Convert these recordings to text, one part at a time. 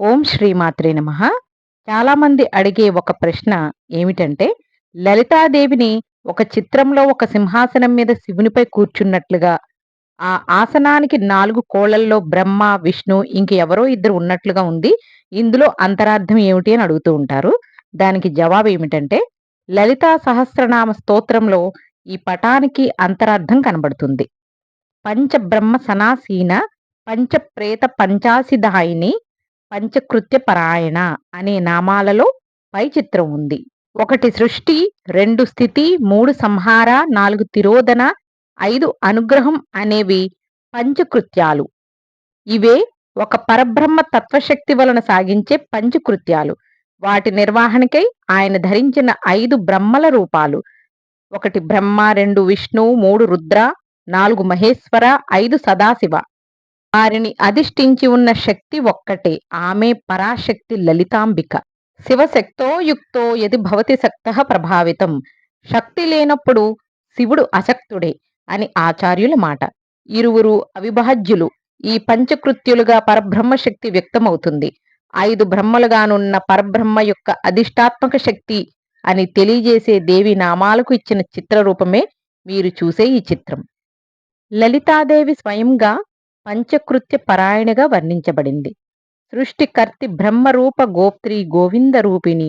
ఓం శ్రీమాత్రే నమ. చాలామంది అడిగే ఒక ప్రశ్న ఏమిటంటే లలితాదేవిని ఒక చిత్రంలో ఒక సింహాసనం మీద శివునిపై కూర్చున్నట్లుగా ఆ ఆసనానికి నాలుగు కోళ్ళల్లో బ్రహ్మ విష్ణు ఇంకెవరో ఇద్దరు ఉన్నట్లుగా ఉంది ఇందులో అంతరార్థం ఏమిటి అని అడుగుతూ ఉంటారు. దానికి జవాబు ఏమిటంటే లలితా సహస్రనామ స్తోత్రంలో ఈ పటానికి అంతరార్థం కనబడుతుంది. పంచబ్రహ్మ సనాసీన పంచప్రేత పంచాసిదాయిని పంచకృత్య పరాయణ అనే నామాలలో పై చిత్రం ఉంది. ఒకటి సృష్టి రెండు స్థితి మూడు సంహార నాలుగు తిరోధన ఐదు అనుగ్రహం అనేవి పంచకృత్యాలు. ఇవే ఒక పరబ్రహ్మ తత్వశక్తి వలన సాగించే పంచకృత్యాలు. వాటి నిర్వహణకై ఆయన ధరించిన ఐదు బ్రహ్మల రూపాలు. ఒకటి బ్రహ్మ రెండు విష్ణు మూడు రుద్ర నాలుగు మహేశ్వర ఐదు సదాశివ. వారిని అధిష్ఠించి ఉన్న శక్తి ఒక్కటే. ఆమె పరాశక్తి లలితాంబిక. శివశక్తో యుక్తో యది భవతి శక్త ప్రభావితం. శక్తి లేనప్పుడు శివుడు అశక్తుడే అని ఆచార్యుల మాట. ఇరువురు అవిభాజ్యులు ఈ పంచకృత్యులుగా పరబ్రహ్మ శక్తి వ్యక్తమవుతుంది. ఐదు బ్రహ్మలుగానున్న పరబ్రహ్మ యొక్క అధిష్టాత్మక శక్తి అని తెలియజేసే దేవి నామాలకు ఇచ్చిన చిత్రరూపమే మీరు చూసే ఈ చిత్రం. లలితాదేవి స్వయంగా పంచకృత్య పరాయణగా వర్ణించబడింది. సృష్టికర్తి బ్రహ్మరూప గోప్త్రి గోవింద రూపిణి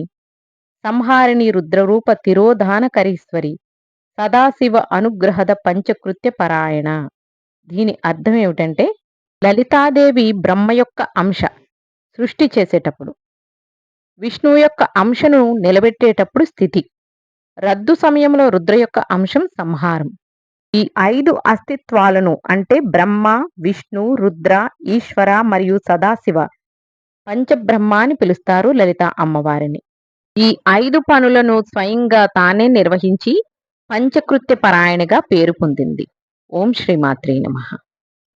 సంహారిణి రుద్రరూప తిరోధానకరీశ్వరి సదాశివ అనుగ్రహద పంచకృత్య పరాయణ. దీని అర్థం ఏమిటంటే లలితాదేవి బ్రహ్మ యొక్క అంశ సృష్టి చేసేటప్పుడు విష్ణు యొక్క అంశను నిలబెట్టేటప్పుడు స్థితి రద్దు సమయంలో రుద్ర యొక్క అంశం సంహారం. ఈ ఐదు అస్తిత్వాలను అంటే బ్రహ్మ విష్ణు రుద్ర ఈశ్వర మరియు సదాశివ పంచబ్రహ్మ అని పిలుస్తారు లలిత అమ్మవారిని. ఈ ఐదు పనులను స్వయంగా తానే నిర్వహించి పంచకృత్య పరాయణగా పేరు పొందింది. ఓం శ్రీమాత్రే నమః.